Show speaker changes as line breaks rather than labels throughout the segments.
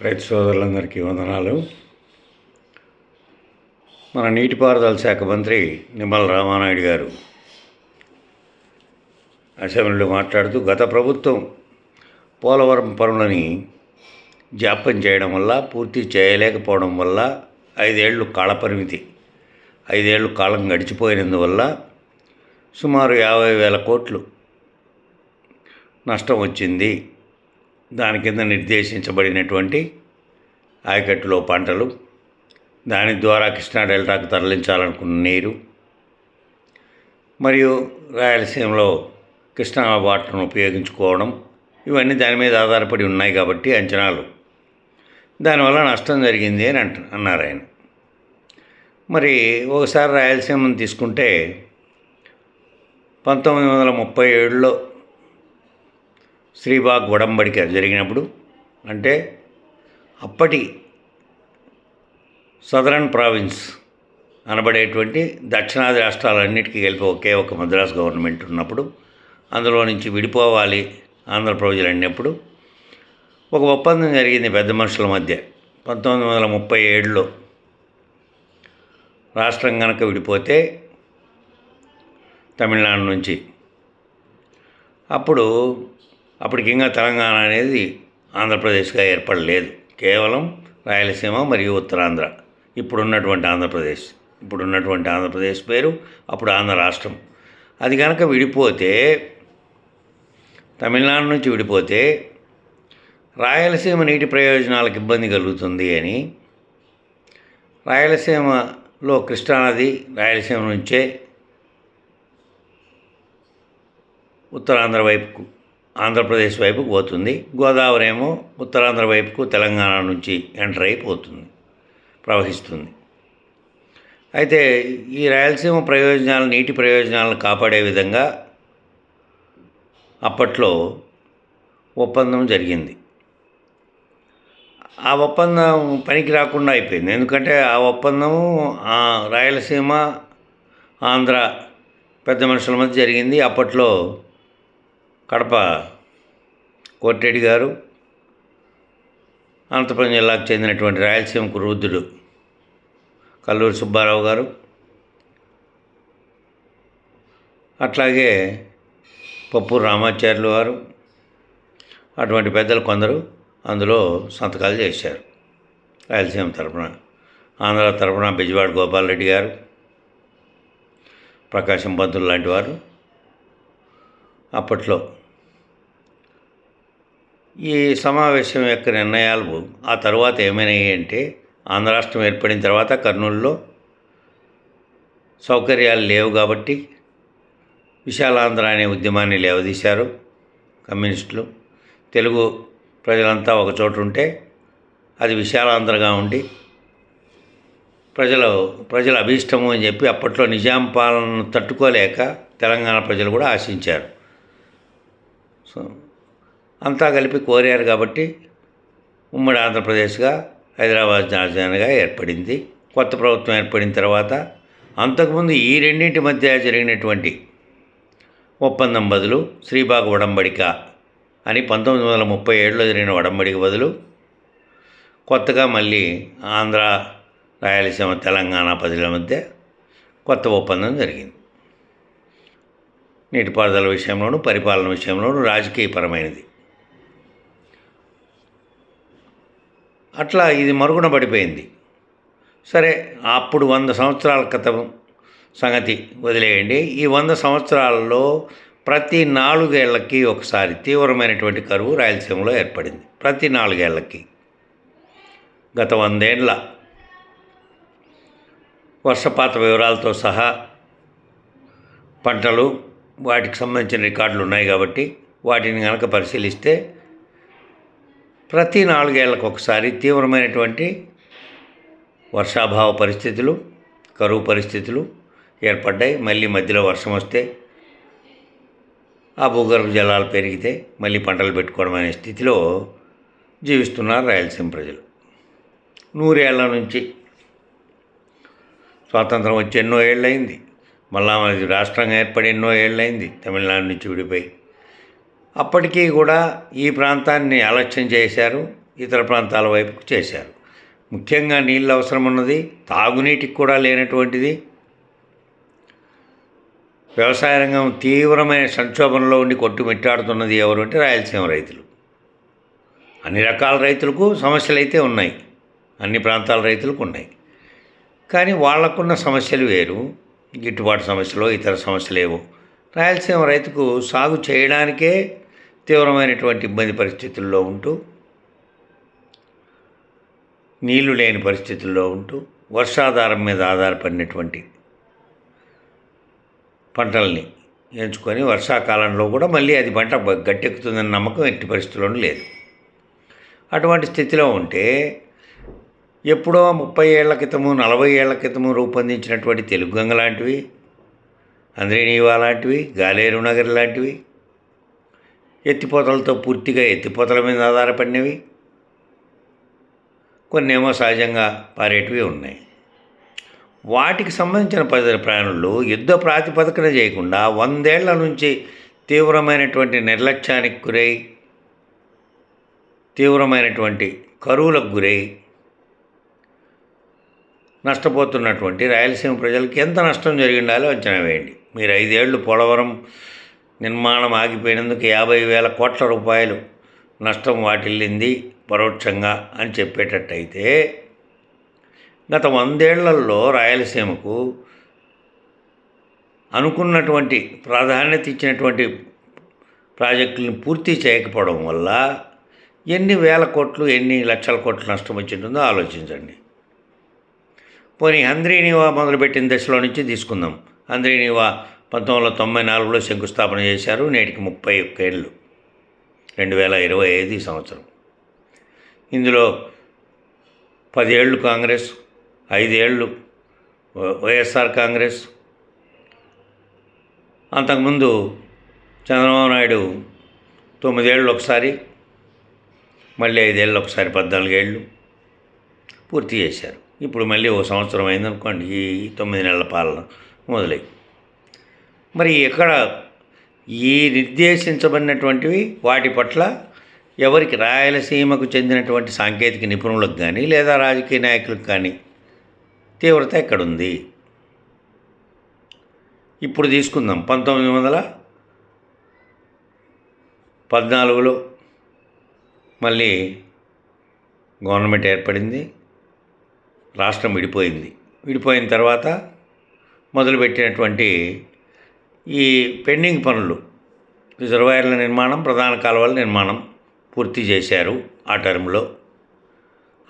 రైతు సోదరులందరికీ వందనాలు. మన నీటిపారుదల శాఖ మంత్రి నిమ్మల రామానాయుడు గారు అసెంబ్లీలో మాట్లాడుతూ గత ప్రభుత్వం పోలవరం పనులని జాప్యం చేయడం వల్ల పూర్తి చేయలేకపోవడం వల్ల ఐదేళ్ళు కాలపరిమితి ఐదేళ్ళు కాలం గడిచిపోయినందువల్ల సుమారు యాభై వేల కోట్లు నష్టం వచ్చింది. దాని కింద నిర్దేశించబడినటువంటి ఆయకట్టులో పంటలు దాని ద్వారా కృష్ణా డెల్టాకు తరలించాలనుకున్న నీరు మరియు రాయలసీమలో కృష్ణా వాటర్ను ఉపయోగించుకోవడం ఇవన్నీ దాని మీద ఆధారపడి ఉన్నాయి కాబట్టి అంచనాలు. దానివల్ల నష్టం జరిగింది అని అంట అన్నారు ఆయన. మరి ఒకసారి రాయలసీమను తీసుకుంటే పంతొమ్మిది వందల ముప్పై ఏడులో శ్రీబాగ్ ఒడంబడిక జరిగినప్పుడు అంటే అప్పటి సదరన్ ప్రావిన్స్ అనబడేటువంటి దక్షిణాది రాష్ట్రాలన్నిటికీ కలిపి ఒకే ఒక మద్రాస్ గవర్నమెంట్ ఉన్నప్పుడు అందులో నుంచి విడిపోవాలి ఆంధ్ర ప్రజలు అన్నప్పుడు ఒక ఒప్పందం జరిగింది పెద్ద మనుషుల మధ్య. పంతొమ్మిది వందల ముప్పై ఏడులో రాష్ట్రం కనుక విడిపోతే తమిళనాడు నుంచి. అప్పుడు అప్పటికి ఇంకా తెలంగాణ అనేది ఆంధ్రప్రదేశ్గా ఏర్పడలేదు. కేవలం రాయలసీమ మరియు ఉత్తరాంధ్ర. ఇప్పుడున్నటువంటి ఆంధ్రప్రదేశ్. ఇప్పుడున్నటువంటి ఆంధ్రప్రదేశ్ పేరు అప్పుడు ఆంధ్ర రాష్ట్రం. అది కనుక విడిపోతే తమిళనాడు నుంచి విడిపోతే రాయలసీమ నీటి ప్రయోజనాలకు ఇబ్బంది కలుగుతుంది అని రాయలసీమలో కృష్ణానది రాయలసీమ నుంచే ఉత్తరాంధ్ర వైపుకు ఆంధ్రప్రదేశ్ వైపుకు పోతుంది. గోదావరి ఏమో ఉత్తరాంధ్ర వైపుకు తెలంగాణ నుంచి ఎంటర్ అయిపోతుంది ప్రవహిస్తుంది. అయితే ఈ రాయలసీమ ప్రయోజనాలు నీటి ప్రయోజనాలను కాపాడే విధంగా అప్పట్లో ఒప్పందం జరిగింది. ఆ ఒప్పందం పనికి రాకుండా అయిపోయింది. ఎందుకంటే ఆ ఒప్పందము ఆ రాయలసీమ ఆంధ్ర పెద్ద మనుషుల మధ్య జరిగింది. అప్పట్లో కడప కోటిరెడ్డి గారు అనంతపురం జిల్లాకు చెందినటువంటి రాయలసీమకు కురుద్ధుడు కల్లూరి సుబ్బారావు గారు అట్లాగే పప్పు రామాచార్యులు వారు అటువంటి పెద్దలు కొందరు అందులో సంతకాలు చేశారు. రాయలసీమ తరపున ఆంధ్ర తరపున బెజవాడ గోపాలరెడ్డి గారు ప్రకాశం పంతులు లాంటి వారు. అప్పట్లో ఈ సమావేశం యొక్క నిర్ణయాలు ఆ తర్వాత ఏమైనాయి అంటే ఆంధ్ర రాష్ట్రం ఏర్పడిన తర్వాత కర్నూలులో సౌకర్యాలు లేవు కాబట్టి విశాలాంధ్ర అనే ఉద్యమాన్ని లేవదీశారు కమ్యూనిస్టులు. తెలుగు ప్రజలంతా ఒక చోట ఉంటే అది విశాలాంధ్రగా ఉండి ప్రజలు ప్రజల అభీష్టము అని చెప్పి అప్పట్లో నిజాం పాలనను తట్టుకోలేక తెలంగాణ ప్రజలు కూడా ఆశించారు. సో అంతా కలిపి కోరారు కాబట్టి ఉమ్మడి ఆంధ్రప్రదేశ్గా హైదరాబాద్ రాజధానిగా ఏర్పడింది. కొత్త ప్రభుత్వం ఏర్పడిన తర్వాత అంతకుముందు ఈ రెండింటి మధ్య జరిగినటువంటి ఒప్పందం బదులు శ్రీబాగ్ ఉడంబడిక అని పంతొమ్మిది వందల ముప్పై ఏడులో జరిగిన ఉడంబడిక బదులు కొత్తగా మళ్ళీ ఆంధ్ర రాయలసీమ తెలంగాణ ప్రజల మధ్య కొత్త ఒప్పందం జరిగింది. నీటిపారుదల విషయంలోనూ పరిపాలన విషయంలోనూ రాజకీయపరమైనది. అట్లా ఇది మరుగున పడిపోయింది. సరే అప్పుడు వంద సంవత్సరాల క్రితం సంగతి వదిలేయండి. ఈ వంద సంవత్సరాలలో ప్రతి నాలుగేళ్ళకి ఒకసారి తీవ్రమైనటువంటి కరువు రాయలసీమలో ఏర్పడింది. ప్రతి నాలుగేళ్ళకి. గత వందేళ్ళ వర్షపాత వివరాలతో సహా పంటలు వాటికి సంబంధించిన రికార్డులు ఉన్నాయి కాబట్టి వాటిని కనుక పరిశీలిస్తే ప్రతి నాలుగేళ్ళకు ఒకసారి తీవ్రమైనటువంటి వర్షాభావ పరిస్థితులు కరువు పరిస్థితులు ఏర్పడ్డాయి. మళ్ళీ మధ్యలో వర్షం వస్తే ఆ భూగర్భ జలాలు పెరిగితే మళ్ళీ పంటలు పెట్టుకోవడం అనే స్థితిలో జీవిస్తున్నారు రాయలసీమ ప్రజలు. నూరేళ్ళ నుంచి స్వాతంత్రం వచ్చి ఎన్నో ఏళ్ళైంది మళ్ళా మనది రాష్ట్రంగా ఏర్పడి ఎన్నో ఏళ్ళైంది తమిళనాడు నుంచి విడిపోయి అప్పటికీ కూడా ఈ ప్రాంతాన్ని అలక్ష్యం చేశారు ఇతర ప్రాంతాల వైపుకు చేశారు. ముఖ్యంగా నీళ్ళు అవసరం ఉన్నది తాగునీటికి కూడా లేనటువంటిది. వ్యవసాయ రంగం తీవ్రమైన సంక్షోభంలో ఉండి కొట్టుమిట్టాడుతున్నది ఎవరు అంటే రాయలసీమ రైతులు. అన్ని రకాల రైతులకు సమస్యలు అయితే ఉన్నాయి. అన్ని ప్రాంతాల రైతులకు ఉన్నాయి. కానీ వాళ్ళకున్న సమస్యలు వేరు గిట్టుబాటు సమస్యలు ఇతర సమస్యలు ఏవో రాయలసీమ రైతుకు సాగు చేయడానికే తీవ్రమైనటువంటి ఇబ్బంది పరిస్థితుల్లో ఉంటూ నీళ్ళు లేని పరిస్థితుల్లో ఉంటూ వర్షాధారం మీద ఆధారపడినటువంటి పంటల్ని ఎంచుకొని వర్షాకాలంలో కూడా మళ్ళీ అది పంట గట్టెక్కుతుందన్న నమ్మకం ఎట్టి పరిస్థితుల్లోనూ లేదు. అటువంటి స్థితిలో ఉంటే ఎప్పుడో ముప్పై ఏళ్ళ క్రితము నలభై ఏళ్ళ క్రితము రూపొందించినటువంటి తెలుగు గంగ లాంటివి అంద్రేనీవా లాంటివి గాలేరు నగర్ లాంటివి ఎత్తిపోతలతో పూర్తిగా ఎత్తిపోతల మీద ఆధారపడినవి? కొన్ని ఏమో సహజంగా పారేటివి ఉన్నాయి. వాటికి సంబంధించిన పది ప్రాణులు యుద్ధ ప్రాతిపదికన చేయకుండా వందేళ్ళ నుంచి తీవ్రమైనటువంటి నిర్లక్ష్యానికి గురై తీవ్రమైనటువంటి కరువులకు గురై నష్టపోతున్నటువంటి రాయలసీమ ప్రజలకు ఎంత నష్టం జరిగిండాలో అంచనా వేయండి. మీరు ఐదేళ్ళు పోలవరం నిర్మాణం ఆగిపోయినందుకు యాభై వేల కోట్ల రూపాయలు నష్టం వాటిల్లింది పరోక్షంగా అని చెప్పేటట్టయితే గత వందేళ్ళలో రాయలసీమకు అనుకున్నటువంటి ప్రాధాన్యత ఇచ్చినటువంటి ప్రాజెక్టులను పూర్తి చేయకపోవడం వల్ల ఎన్ని వేల కోట్లు ఎన్ని లక్షల కోట్లు నష్టం వచ్చింటుందో ఆలోచించండి. పోనీ హంద్రీనివా మొదలుపెట్టిన దశలో నుంచి తీసుకుందాం. హంద్రీనివా పంతొమ్మిది వందల తొంభై నాలుగులో శంకుస్థాపన చేశారు నేటికి ముప్పై ఒక్క ఏళ్ళు. రెండు వేల ఇరవై ఐదు సంవత్సరం. ఇందులో పదేళ్ళు కాంగ్రెస్ ఐదేళ్ళు వైఎస్ఆర్ కాంగ్రెస్. అంతకుముందు చంద్రబాబు నాయుడు తొమ్మిదేళ్ళు ఒకసారి మళ్ళీ ఐదేళ్ళు ఒకసారి పద్నాలుగేళ్ళు పూర్తి చేశారు. ఇప్పుడు మళ్ళీ ఓ సంవత్సరం అయిందనుకోండి ఈ తొమ్మిది నెలల పాలన మొదలై మరి ఇక్కడ ఈ నిర్దేశించబడినటువంటివి వాటి పట్ల ఎవరికి రాయలసీమకు చెందినటువంటి సాంకేతిక నిపుణులకు కానీ లేదా రాజకీయ నాయకులకు కానీ తీవ్రత ఎక్కడుంది? ఇప్పుడు తీసుకుందాం. పంతొమ్మిది వందల పద్నాలుగులో మళ్ళీ గవర్నమెంట్ ఏర్పడింది. రాష్ట్రం విడిపోయింది. విడిపోయిన తర్వాత మొదలుపెట్టినటువంటి ఈ పెండింగ్ పనులు రిజర్వాయర్ల నిర్మాణం ప్రధాన కాలువల నిర్మాణం పూర్తి చేశారు ఆ టర్మ్లో.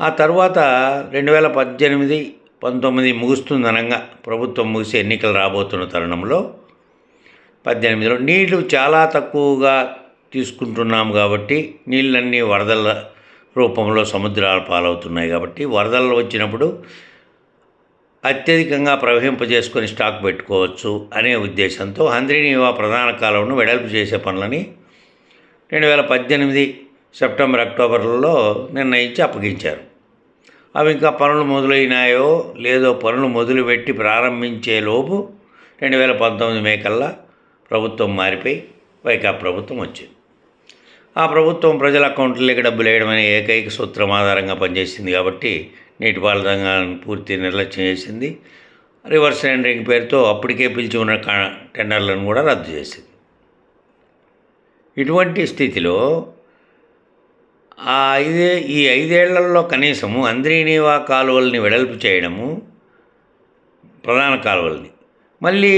ఆ తర్వాత రెండు వేల పద్దెనిమిది పంతొమ్మిది ముగుస్తుందనంగా ప్రభుత్వం ముగిసి ఎన్నికలు రాబోతున్న తరుణంలో పద్దెనిమిదిలో నీళ్ళు చాలా తక్కువగా తీసుకుంటున్నాం కాబట్టి నీళ్ళన్నీ వరదల రూపంలో సముద్రాల పాలవుతున్నాయి కాబట్టి వరదలు వచ్చినప్పుడు అత్యధికంగా ప్రవహింపజేసుకొని స్టాక్ పెట్టుకోవచ్చు అనే ఉద్దేశంతో హంద్రీనీవా ప్రధాన కాలంను వెడల్పు చేసే పనులని రెండు వేల పద్దెనిమిది సెప్టెంబర్ అక్టోబర్లలో నిర్ణయించి అప్పగించారు. అవి ఇంకా పనులు మొదలైనాయో లేదో పనులు మొదలుపెట్టి ప్రారంభించే లోపు రెండు వేల పంతొమ్మిది మే కల్లా ప్రభుత్వం మారిపోయి వైకా ప్రభుత్వం వచ్చింది. ఆ ప్రభుత్వం ప్రజల అకౌంట్లకి డబ్బులు వేయడం అనే ఏకైక సూత్రం ఆధారంగా పనిచేసింది కాబట్టి నీటిపారుదల రంగాన్ని పూర్తి నిర్లక్ష్యం చేసింది. రివర్స్ టెండరింగ్ పేరుతో అప్పటికే పిలిచి ఉన్న టెండర్లను కూడా రద్దు చేసింది. ఇటువంటి స్థితిలో ఆ ఐదే ఈ ఐదేళ్ళలో కనీసము అంద్రీనీవా కాలువల్ని వెడల్పు చేయడము ప్రధాన కాలువల్ని. మళ్ళీ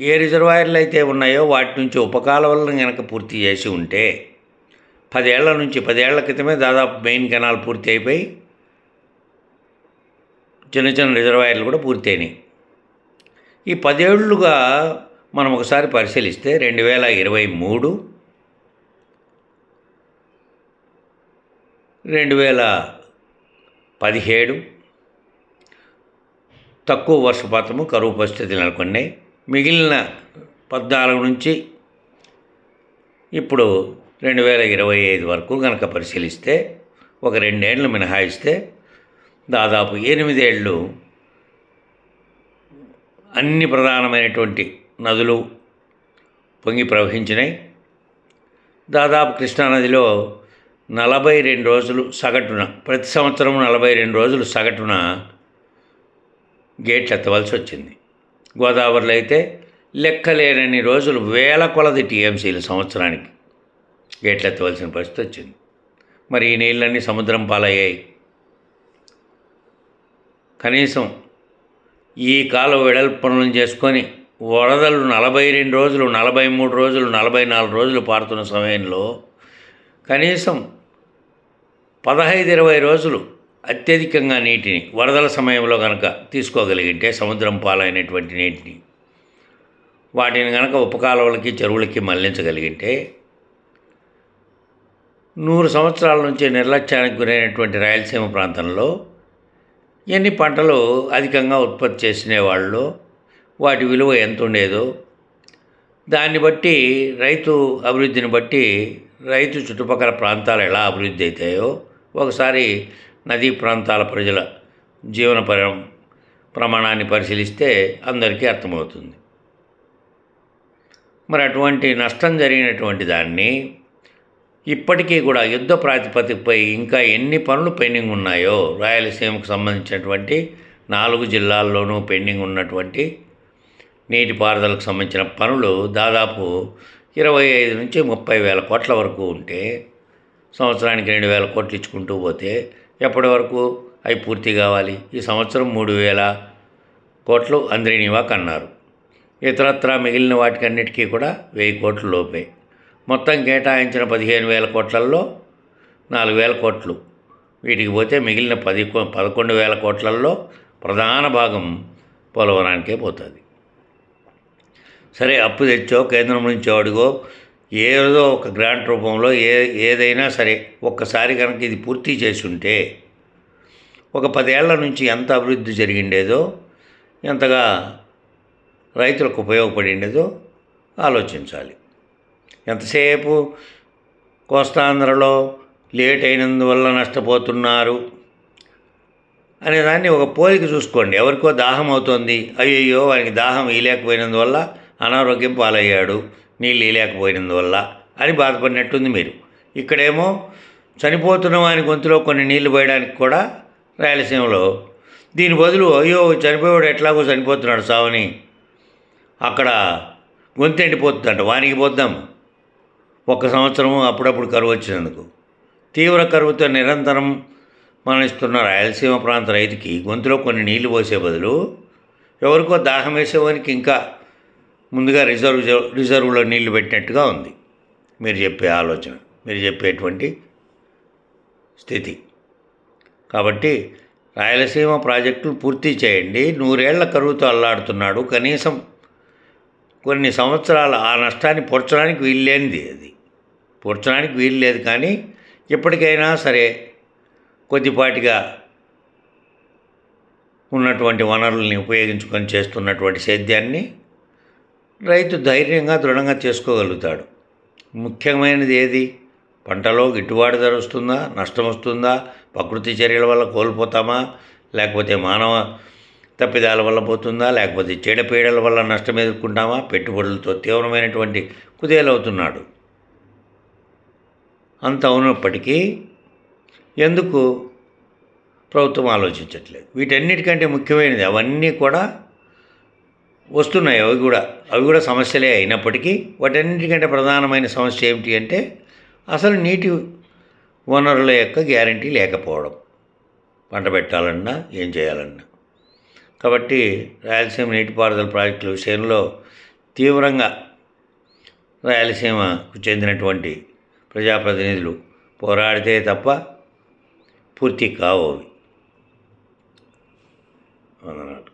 ఏ రిజర్వాయర్లు అయితే ఉన్నాయో వాటి నుంచి ఉపకాలువలను కనుక పూర్తి చేసి ఉంటే పదేళ్ళ నుంచి పదేళ్ళ క్రితమే దాదాపు మెయిన్ కెనాల్ పూర్తి అయిపోయి చిన్న చిన్న రిజర్వాయర్లు కూడా పూర్తయినాయి. ఈ పదేళ్ళుగా మనం ఒకసారి పరిశీలిస్తే రెండు వేల ఇరవై మూడు రెండు వేల పదిహేడు తక్కువ వర్షపాతము కరువు పరిస్థితులు నెలకొన్నాయి. మిగిలిన పద్నాలుగు నుంచి ఇప్పుడు రెండు వేల ఇరవై ఐదు వరకు కనుక పరిశీలిస్తే ఒక రెండేళ్ళు మినహాయిస్తే దాదాపు ఎనిమిదేళ్ళు అన్ని ప్రధానమైనటువంటి నదులు పొంగి ప్రవహించినాయి. దాదాపు కృష్ణానదిలో నలభై రెండు రోజులు సగటున ప్రతి సంవత్సరం నలభై రెండు రోజులు సగటున గేట్లు ఎత్తవలసి వచ్చింది. గోదావరిలో అయితే లెక్కలేనన్ని రోజులు వేల కొలది టీఎంసీలు సంవత్సరానికి గేట్లు ఎత్తవలసిన పరిస్థితి వచ్చింది. మరి ఈ నీళ్ళన్నీ సముద్రం పాలయ్యాయి. కనీసం ఈ కాలం వెడల్పు పనులను చేసుకొని వరదలు నలభై రెండు రోజులు నలభై మూడు రోజులు నలభై నాలుగు రోజులు పారుతున్న సమయంలో కనీసం పదహైదు ఇరవై రోజులు అత్యధికంగా నీటిని వరదల సమయంలో కనుక తీసుకోగలిగితే సముద్రం పాలైనటువంటి నీటిని వాటిని కనుక ఉపకాలువలకి చెరువులకి మళ్ళించగలిగితే నూరు సంవత్సరాల నుంచి నిర్లక్ష్యానికి గురైనటువంటి రాయలసీమ ప్రాంతంలో ఎన్ని పంటలు అధికంగా ఉత్పత్తి చేసినేవాళ్ళు వాటి విలువ ఎంత ఉండేదో దాన్ని బట్టి రైతు అభివృద్ధిని బట్టి రైతు చుట్టుపక్కల ప్రాంతాలు ఎలా అభివృద్ధి అవుతాయో ఒకసారి నదీ ప్రాంతాల ప్రజల జీవన పరి ప్రమాణాన్ని పరిశీలిస్తే అందరికీ అర్థమవుతుంది. మరి అటువంటి నష్టం జరిగినటువంటి దాన్ని ఇప్పటికీ కూడా యుద్ధ ప్రాతిపదికపై ఇంకా ఎన్ని పనులు పెండింగ్ ఉన్నాయో రాయలసీమకు సంబంధించినటువంటి నాలుగు జిల్లాల్లోనూ పెండింగ్ ఉన్నటువంటి నీటిపారుదలకు సంబంధించిన పనులు దాదాపు ఇరవై ఐదు నుంచి ముప్పై వేల కోట్ల వరకు ఉంటే సంవత్సరానికి రెండు వేల కోట్లు ఇచ్చుకుంటూ పోతే ఎప్పటి వరకు అవి పూర్తి కావాలి? ఈ సంవత్సరం మూడు వేల కోట్లు అంద్రినివాక్ అన్నారు ఇతరత్రా మిగిలిన వాటికన్నిటికీ కూడా వెయ్యి కోట్ల లోపే. మొత్తం కేటాయించిన పదిహేను వేల కోట్లల్లో నాలుగు వేల కోట్లు. వీటికి పోతే మిగిలిన పది కో- పదకొండు వేల కోట్లల్లో ప్రధాన భాగం పోలవరానికే పోతుంది. సరే అప్పు తెచ్చో కేంద్రం నుంచి అడుగో ఏదో ఒక గ్రాంట్ రూపంలో ఏ ఏదైనా సరే ఒక్కసారి కనుక ఇది పూర్తి చేసుంటే ఒక పదేళ్ళ నుంచి ఎంత అభివృద్ధి జరిగిండేదో ఎంతగా రైతులకు ఉపయోగపడిండేదో ఆలోచించాలి. ఎంతసేపు కోస్తాంధ్రలో లేట్ అయినందువల్ల నష్టపోతున్నారు అనే దాన్ని ఒక పోలిక చూసుకోండి. ఎవరికో దాహం అవుతుంది. అయ్యయ్యో వానికి దాహం ఇయలేకపోయినందువల్ల అనారోగ్యం పాలయ్యాడు. నీళ్ళు ఇయలేకపోయినందువల్ల అని బాధపడినట్టుంది మీరు. ఇక్కడేమో చనిపోతున్న వాని గొంతులో కొన్ని నీళ్ళు పోయడానికి కూడా రాయలసీమలో. దీని బదులు అయ్యో చనిపోయాడు ఎట్లాగో చనిపోతున్నాడు సావని. అక్కడ గొంతు ఎండిపోతుందంట. వానికి పోద్దాం. ఒక సంవత్సరం అప్పుడప్పుడు కరువు వచ్చినందుకు. తీవ్ర కరువుతో నిరంతరం మరణిస్తున్న రాయలసీమ ప్రాంత రైతుకి గొంతులో కొన్ని నీళ్ళు పోసే బదులు ఎవరికో దాహం వేసేవానికి ఇంకా ముందుగా రిజర్వ్ రిజర్వ్లో నీళ్ళు పెట్టినట్టుగా ఉంది. మీరు చెప్పే ఆలోచన మీరు చెప్పేటువంటి స్థితి. కాబట్టి రాయలసీమ ప్రాజెక్టులు పూర్తి చేయండి. నూరేళ్ళ కరువుతో అల్లాడుతున్నాడు. కనీసం కొన్ని సంవత్సరాలు ఆ నష్టాన్ని పూడ్చడానికి వీల్లేనిది అది. కూర్చోడానికి వీలు లేదు కానీ ఇప్పటికైనా సరే కొద్దిపాటిగా ఉన్నటువంటి వనరుల్ని ఉపయోగించుకొని చేస్తున్నటువంటి సేద్యాన్ని రైతు ధైర్యంగా దృఢంగా చేసుకోగలుగుతాడు. ముఖ్యమైనది ఏది? పంటలో గిట్టుబాటు ధర వస్తుందా? నష్టం వస్తుందా? ప్రకృతి చర్యల వల్ల కోల్పోతామా? లేకపోతే మానవ తప్పిదాల వల్ల పోతుందా? లేకపోతే చీడపీడల వల్ల నష్టం ఎదుర్కొంటామా? పెట్టుబడులతో తీవ్రమైనటువంటి కుదేలవుతున్నాడు. అంత ఉన్నప్పటికీ ఎందుకు ప్రభుత్వం ఆలోచించట్లేదు? వీటన్నిటికంటే ముఖ్యమైనది అవన్నీ కూడా వస్తున్నాయి. అవి కూడా అవి కూడా సమస్యలే అయినప్పటికీ వాటన్నిటికంటే ప్రధానమైన సమస్య ఏమిటి అంటే అసలు నీటి వనరుల యొక్క గ్యారంటీ లేకపోవడం. పంట పెట్టాలన్నా ఏం చేయాలన్నా. కాబట్టి రాయలసీమ నీటిపారుదల ప్రాజెక్టుల విషయంలో తీవ్రంగా రాయలసీమకు చెందినటువంటి ప్రజాప్రతినిధులు పోరాడితే తప్ప పూర్తి కావు అవి. వందనాలు